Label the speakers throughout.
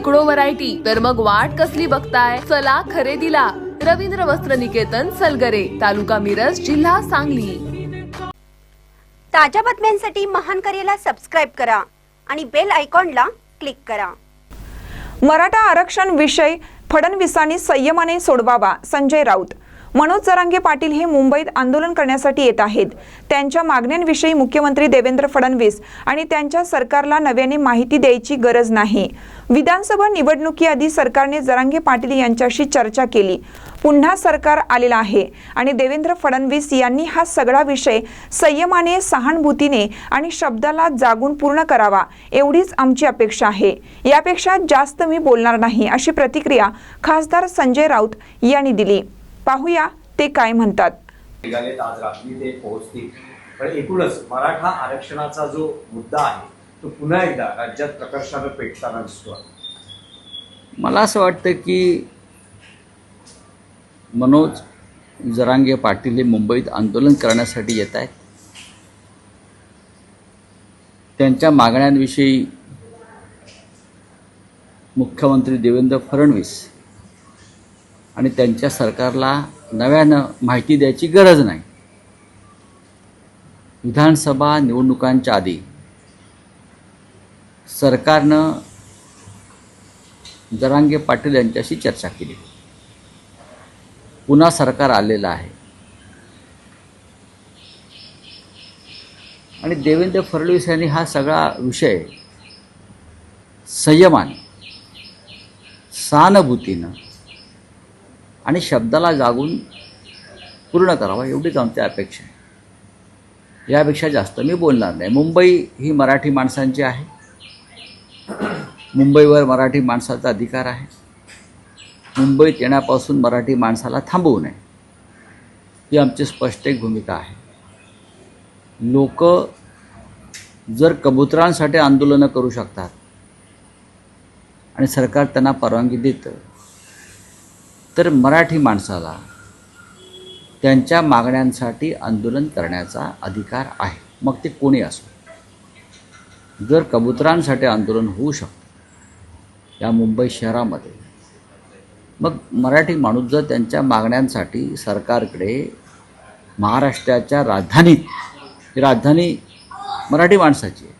Speaker 1: शेकडो व्हरायटी तर मग वाट कसली बघताय? चला खरेदीला. रवींद्र वस्त्र निकेतन सलगरे तालुका मिरज जिल्हा सांगली.
Speaker 2: ताज्या बातम्यांसाठी महान करेला सबस्क्राईब करा आणि बेल आयकॉनला क्लिक करा.
Speaker 3: मराठा आरक्षण विषय फडणवीसांनी संयमाने सोडवावा संजय राऊत. मनोज जरांगे पाटील हे मुंबईत आंदोलन करण्यासाठी येत आहेत. त्यांच्या मागण्यांविषयी मुख्यमंत्री देवेंद्र फडणवीस आणि त्यांच्या सरकारला नव्याने माहिती द्यायची गरज नाही. विधानसभा निवडणुकीआधी सरकारने जरांगे पाटील यांच्याशी चर्चा केली. पुन्हा सरकार आलेलं आहे आणि देवेंद्र फडणवीस यांनी हा सगळा विषय संयमाने सहानुभूतीने आणि शब्दाला जागून पूर्ण करावा एवढीच आमची अपेक्षा आहे. यापेक्षा जास्त मी बोलणार नाही अशी प्रतिक्रिया खासदार संजय राऊत यांनी दिली. पाहूया ते काय म्हणतात.
Speaker 4: आज रात्री ते पोहोचतील. पण एकूणच मराठा आरक्षणाचा जो मुद्दा आहे तो पुन्हा एकदा राज्यात प्रकर्षानं पेटताना दिसतो
Speaker 5: मला असं वाटतं की मनोज जरांगे पाटील हे मुंबईत आंदोलन करण्यासाठी येत आहेत. त्यांच्या मागण्यांविषयी मुख्यमंत्री देवेंद्र फडणवीस आणि त्यांच्या सरकारला नव्यानं माहिती द्यायची गरज नाही. विधानसभा निवडणुकांच्या आधी सरकारनं जरांगे पाटील यांच्याशी चर्चा केली. पुन्हा सरकार आलेलं आहे. आणि देवेंद्र फडणवीस यांनी हा सगळा विषय संयमाने सहानुभूतीनं आणि शब्दाला जागून पूर्ण करावा एवढीच आमची अपेक्षा आहे. यापेक्षा जास्त मी बोलणार नाही. मुंबई ही मराठी माणसांची आहे. मुंबईवर मराठी माणसाचा अधिकार आहे. मुंबईत येण्यापासून मराठी माणसाला थांबवू नये. ही आमची स्पष्ट एक भूमिका आहे. लोक जर कबुतरांसाठी आंदोलनं करू शकतात आणि सरकार त्यांना परवानगी देतं तर मराठी माणसाला त्यांच्या मागण्यांसाठी आंदोलन करण्याचा अधिकार आहे. मग ते कोणी असो? जर कबुतरांसाठी आंदोलन होऊ शकतं या मुंबई शहरामध्ये मग मराठी माणूस जर त्यांच्या मागण्यांसाठी सरकारकडे महाराष्ट्राच्या राजधानीत ही राजधानी मराठी माणसाची आहे.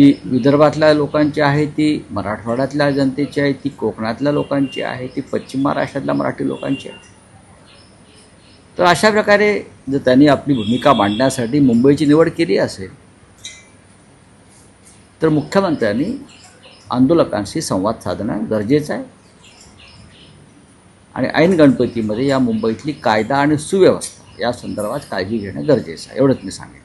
Speaker 5: ती विदर्भातल्या लोकांची आहे ती मराठवाड्यातल्या जनतेची आहे ती कोकणातल्या लोकांची आहे ती पश्चिम महाराष्ट्रातल्या मराठी लोकांची आहे तर अशा प्रकारे जर त्यांनी आपली भूमिका मांडण्यासाठी मुंबईची निवड केली असेल तर मुख्यमंत्र्यांनी आंदोलकांशी संवाद साधणं गरजेचं आहे. आणि ऐन गणपतीमध्ये या मुंबईतली कायदा आणि सुव्यवस्था या संदर्भात काळजी घेणं गरजेचं आहे एवढंच मी सांगेन.